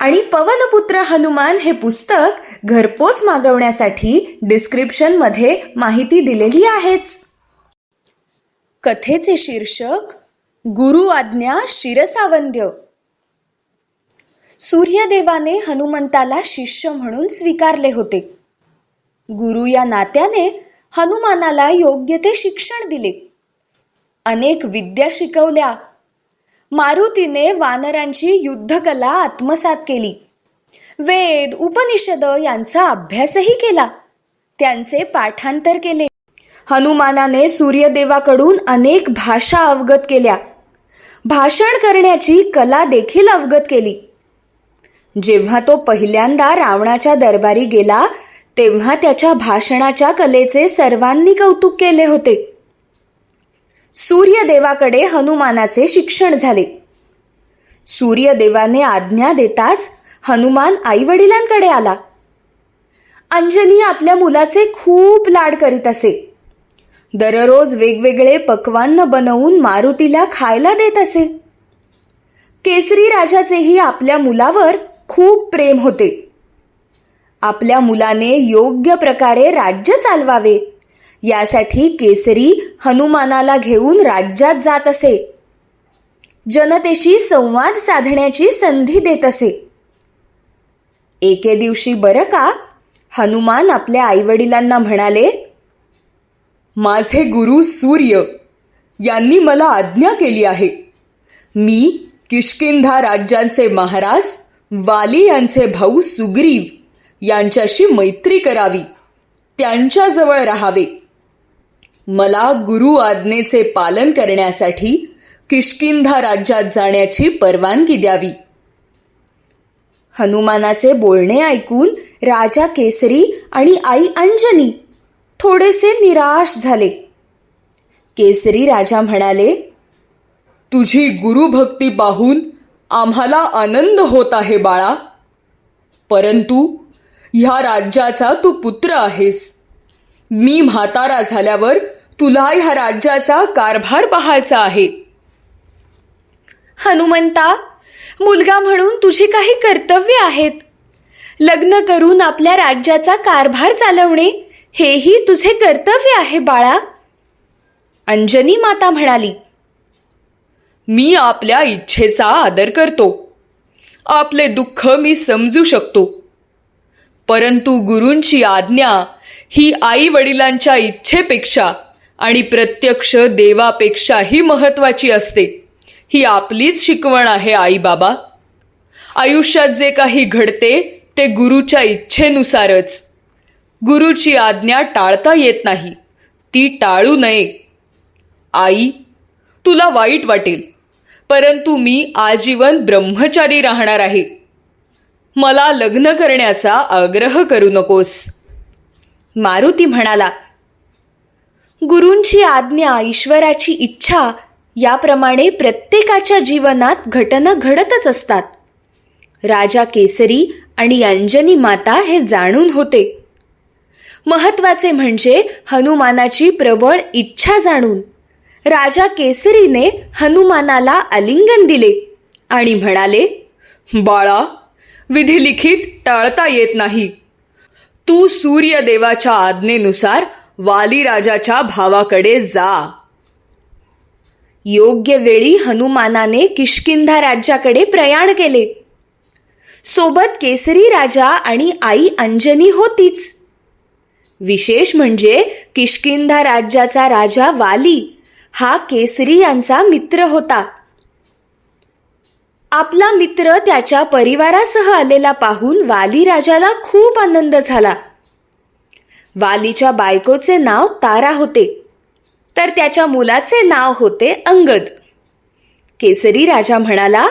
आणि पवनपुत्र हनुमान हे पुस्तक घरपोच मागवण्यासाठी डिस्क्रिप्शनमध्ये माहिती दिलेली आहेच. कथेचे शीर्षक गुरु आज्ञा शिरसावंद्य. सूर्यदेवाने हनुमंताला शिष्य म्हणून स्वीकारले होते. गुरु या नात्याने हनुमानाला योग्य ते शिक्षण दिले. अनेक विद्या शिकवल्या. मारुतीने वानरांची युद्धकला आत्मसात केली. वेद उपनिषद यांचा अभ्यासही केला. त्यांचे पाठांतर केले. हनुमानाने सूर्यदेवाकडून अनेक भाषा अवगत केल्या. भाषण करण्याची कला देखील अवगत केली. जेव्हा तो पहिल्यांदा रावणाच्या दरबारी गेला तेव्हा त्याच्या भाषणाच्या कलेचे सर्वांनी कौतुक केले होते. सूर्यदेवाकडे हनुमानाचे शिक्षण झाले. सूर्यदेवाने आज्ञा देताच हनुमान आई वडिलांकडे आला. अंजनी आपल्या मुलाचे खूप लाड करीत असे. दररोज वेगवेगळे पक्वान्न बनवून मारुतीला खायला देत असे. केसरी राजाचेही आपल्या मुलावर खूप प्रेम होते. आपल्या मुलाने योग्य प्रकारे राज्य चालवावे. यासाठी केसरी हनुमानाला घेऊन राज्यात जात असे. जनतेशी संवाद साधण्याची संधी देत असे. एके दिवशी बरं का? हनुमान आपल्या आईवडिलांना म्हणाले माझे गुरु सूर्य यांनी मला आज्ञा केली आहे. मी किष्किंधा राज्यांचे महाराज वाली यांचे भाऊ सुग्रीव यांच्याशी मैत्री करावी. त्यांच्याजवळ राहावे. मला गुरु आज्ञेचे पालन करण्यासाठी किष्किंधा राज्यात जाण्याची परवानगी द्यावी. हनुमानाचे बोलणे ऐकून राजा केसरी आणि आई अंजनी थोडेसे निराश झाले. केसरी राजा म्हणाले तुझी गुरुभक्ती पाहून आम्हाला आनंद होत आहे बाळा. परंतु ह्या राज्याचा तू पुत्र आहेस. मी म्हातारा झाल्यावर तुला ह्या राज्याचा कारभार पाहायचा आहे. हनुमंता मुलगा म्हणून तुझी काही कर्तव्य आहेत. लग्न करून आपल्या राज्याचा कारभार चालवणे हेही तुझे कर्तव्य आहे बाळा. अंजनी माता म्हणाली. मी आपल्या इच्छेचा आदर करतो. आपले दुःख मी समजू शकतो. परंतु गुरूंची आज्ञा ही आई वडिलांच्या इच्छेपेक्षा आणि प्रत्यक्ष देवापेक्षाही महत्त्वाची असते. ही आपलीच शिकवण आहे आई बाबा आयुष्यात जे काही घडते ते गुरुच्या इच्छेनुसारच. गुरुची आज्ञा टाळता येत नाही. ती टाळू नये. आई तुला वाईट वाटेल परंतु मी आजीवन ब्रह्मचारी राहणार आहे. मला लग्न करण्याचा आग्रह करू नकोस. मारुती म्हणाला गुरूंची आज्ञा ईश्वराची इच्छा याप्रमाणे प्रत्येकाच्या जीवनात घटना घडतच असतात. राजा केसरी आणि अंजनी माता हे जाणून होते. महत्त्वाचे म्हणजे हनुमानाची प्रबळ इच्छा जाणून. राजा केसरीने हनुमानाला आलिंगन दिले आणि म्हणाले बाळा विधिलिखित टाळता येत नाही. तू सूर्यदेवाच्या आज्ञेनुसार वाली राजाच्या भावाकडे जा. योग्य वेळी हनुमानाने किष्किंधा राज्याकडे प्रयाण केले. सोबत केसरी राजा आणि आई अंजनी होतीच. विशेष म्हणजे किष्किंधा राज्याचा राजा वाली हा केसरी यांचा मित्र होता. आपला मित्र त्याच्या परिवारासह आलेला पाहून वाली राजाला खूप आनंद झाला. वालीच्या बायकोचे नाव तारा होते. तर त्याच्या मुलाचे नाव होते अंगद. केसरी राजा म्हणाला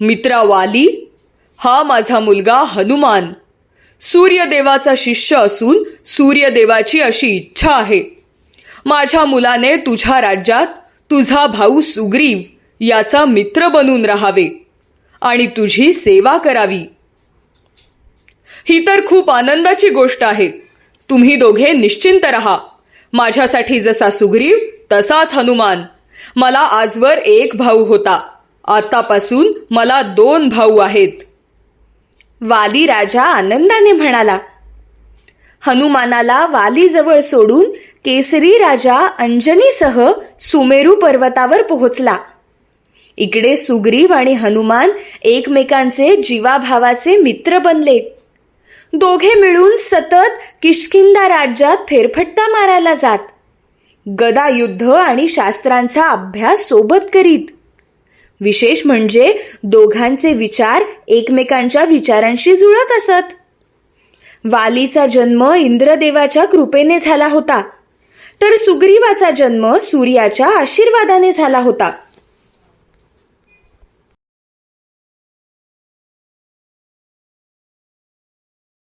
मित्रा वाली हा माझा मुलगा हनुमान. सूर्यदेवाचा शिष्य असून सूर्यदेवाची अशी इच्छा आहे. माझ्या मुलाने तुझ्या राज्यात तुझा भाऊ सुग्रीव याचा मित्र बनून राहावे आणि तुझी सेवा करावी. ही तर खूप आनंदाची गोष्ट आहे. तुम्ही दोघे निश्चिंत रहा. माझ्यासाठी जसा सुग्रीव तसाच हनुमान. मला आजवर एक भाऊ होता. आतापासून मला दोन भाऊ आहेत. वाली राजा आनंदाने म्हणाला हनुमानाला वालीजवळ सोडून केसरी राजा अंजनीसह सुमेरू पर्वतावर पोहोचला. इकडे सुग्रीव आणि हनुमान एकमेकांचे जीवाभावाचे मित्र बनले. दोघे मिळून सतत किष्किंदा राज्यात फेरफट्टा मारायला जात. गदा युद्ध आणि शास्त्रांचा अभ्यास सोबत करीत. विशेष म्हणजे दोघांचे विचार एकमेकांच्या विचारांशी जुळत असत. वालीचा जन्म इंद्रदेवाच्या कृपेने झाला होता. तर सुग्रीवाचा जन्म सूर्याच्या आशीर्वादाने झाला होता.